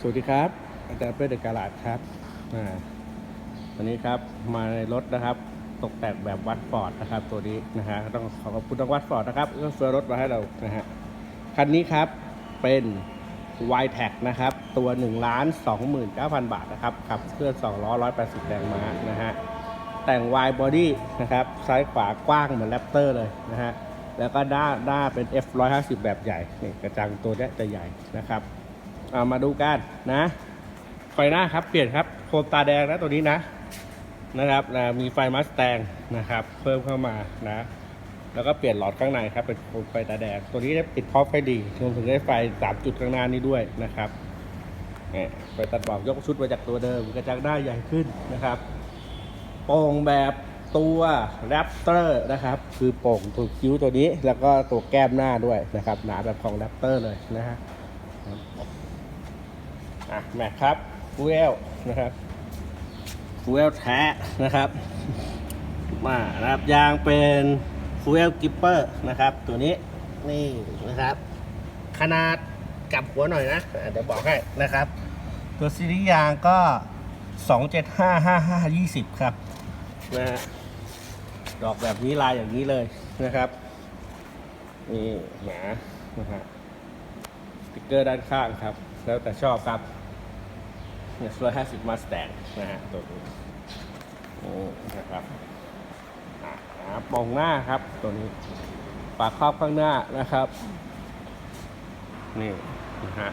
สวัสดีครับอาจารย์เป้เดกาลาดครับวันนี้ครับมาในรถนะครับ ตกแต่งแบบวัดฟอร์ดนะครับ ตัวนี้นะฮะต้องขอขอบคุณทางวัดฟอร์ดนะครับที่เฟื่อรถมาให้เรานะฮะคันนี้ครับเป็น y t a g นะครับ ตัว1นึ่งล้านสองหมื่นเก้าพันบาทนะครับขับเคลื่อน2ล้อ180 แรงม้านะฮะแต่ง Y body นะครับซ้ายขวากว้างเหมือนแรปเตอร์เลยนะฮะแล้วก็ด้านหน้าเป็น F 150 แบบใหญ่นี่กระจังตัวนี้จะใหญ่นะครับ เอามาดูกันนะไฟหน้าครับเปลี่ยนครับโคมตาแดงนะตัวนี้นะนะครับนะมีไฟมัสแตงนะครับ เพิ่มเข้ามานะ แล้วก็เปลี่ยนหลอดข้างในครับเป็นโคมไฟตาแดง ตัวนี้ได้ติดพร้อมไฟดีรวมถึงได้ไฟสามจุดข้างหน้านี้ด้วยนะครับนี่ไฟตัดบอกยกชุดมาจากตัวเดิมกระจังหน้าใหญ่ขึ้นนะครับโป่งแบบตัวแรปเตอร์นะครับ คือโป่งตัวคิ้วตัวนี้ แล้วก็ตัวแก้มหน้าด้วยนะครับ หนาแบบของแรปเตอร์เลยนะฮะ อะแม็กครับฟูเอลนะครับฟูเอลแท้นะครับมานะครับยางเป็นฟูเอลกิปเปอร์นะครับ ตัวนี้นี่นะครับ ขนาดกลับหัวหน่อยนะเดี๋ยวบอกให้นะครับ ตัวซีรีส์ยางก็2755520ครับนะฮะดอกแบบนี้ลายอย่างนี้เลยนะครับนี่หนานะฮะสติ๊กเกอร์ด้านข้างครับ แล้วแต่ชอบครับ เนี่ยร้อยห้าสิบมาสแตงนะฮะตัวนี้นี่นะครับอะนะครับมองหน้าครับตัวนี้ฝากครอบข้างหน้านะครับ นี่นะฮะ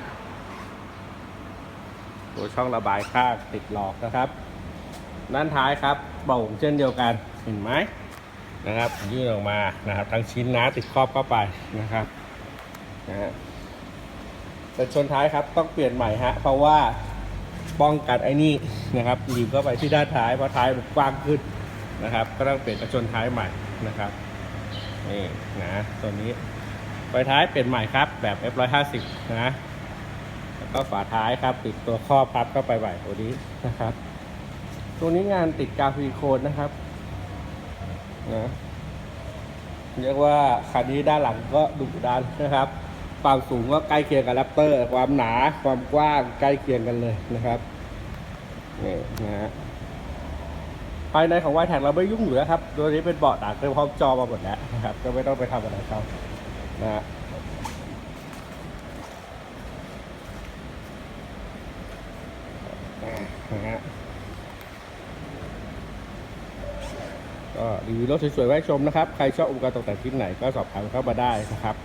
ตัวช่องระบายข้างติดหลอกนะครับ ด้านท้ายครับโป่งเช่นเดียวกันเห็นไหมนะครับ ยื่นออกมานะครับทั้งชิ้นนะติดครอบเข้าไปนะครับนะฮะแต่ชนท้ายครับต้องเปลี่ยนใหม่ฮะเพราะว่า ป้องกันไอ้นี่นะครับหยิบเข้าไปที่ด้านท้ายเพราะท้ายมันกว้างขึ้นนะครับ ก็ต้องเปลี่ยนกระชนท้ายใหม่นะครับนี่นะตัวนี้ไฟท้ายเปลี่ยนใหม่ครับแบบ F150 นะแล้วก็ฝาท้ายครับติดตัวครอบพับเข้าไปใหม่ตัวนี้นะครับ ตัวนี้งานติดกาฟีโคนนะครับนะเรียกว่าคันนี้ด้านหลังก็ดุดันนะครับ ความสูงก็ใกล้เคียงกับแรปเตอร์ ความหนาความกว้างใกล้เคียงกันเลยนะครับนี่นะฮะภายในของวายแท็กเราไม่ยุ่งอยู่แล้วครับ ตัวนี้เป็นเบาะหนังเต็มพร้อมจอมาหมดแล้วนะครับ ก็ไม่ต้องไปทำอะไรเขานะฮะนะฮะก็รีวิวรถสวยๆไว้ชมนะครับ ใครชอบอุปกรณ์ตกแต่งชิ้นไหนก็สอบถามเข้ามาได้นะครับ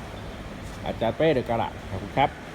อาจารย์เป้เดอะกระละขอบคุณครับ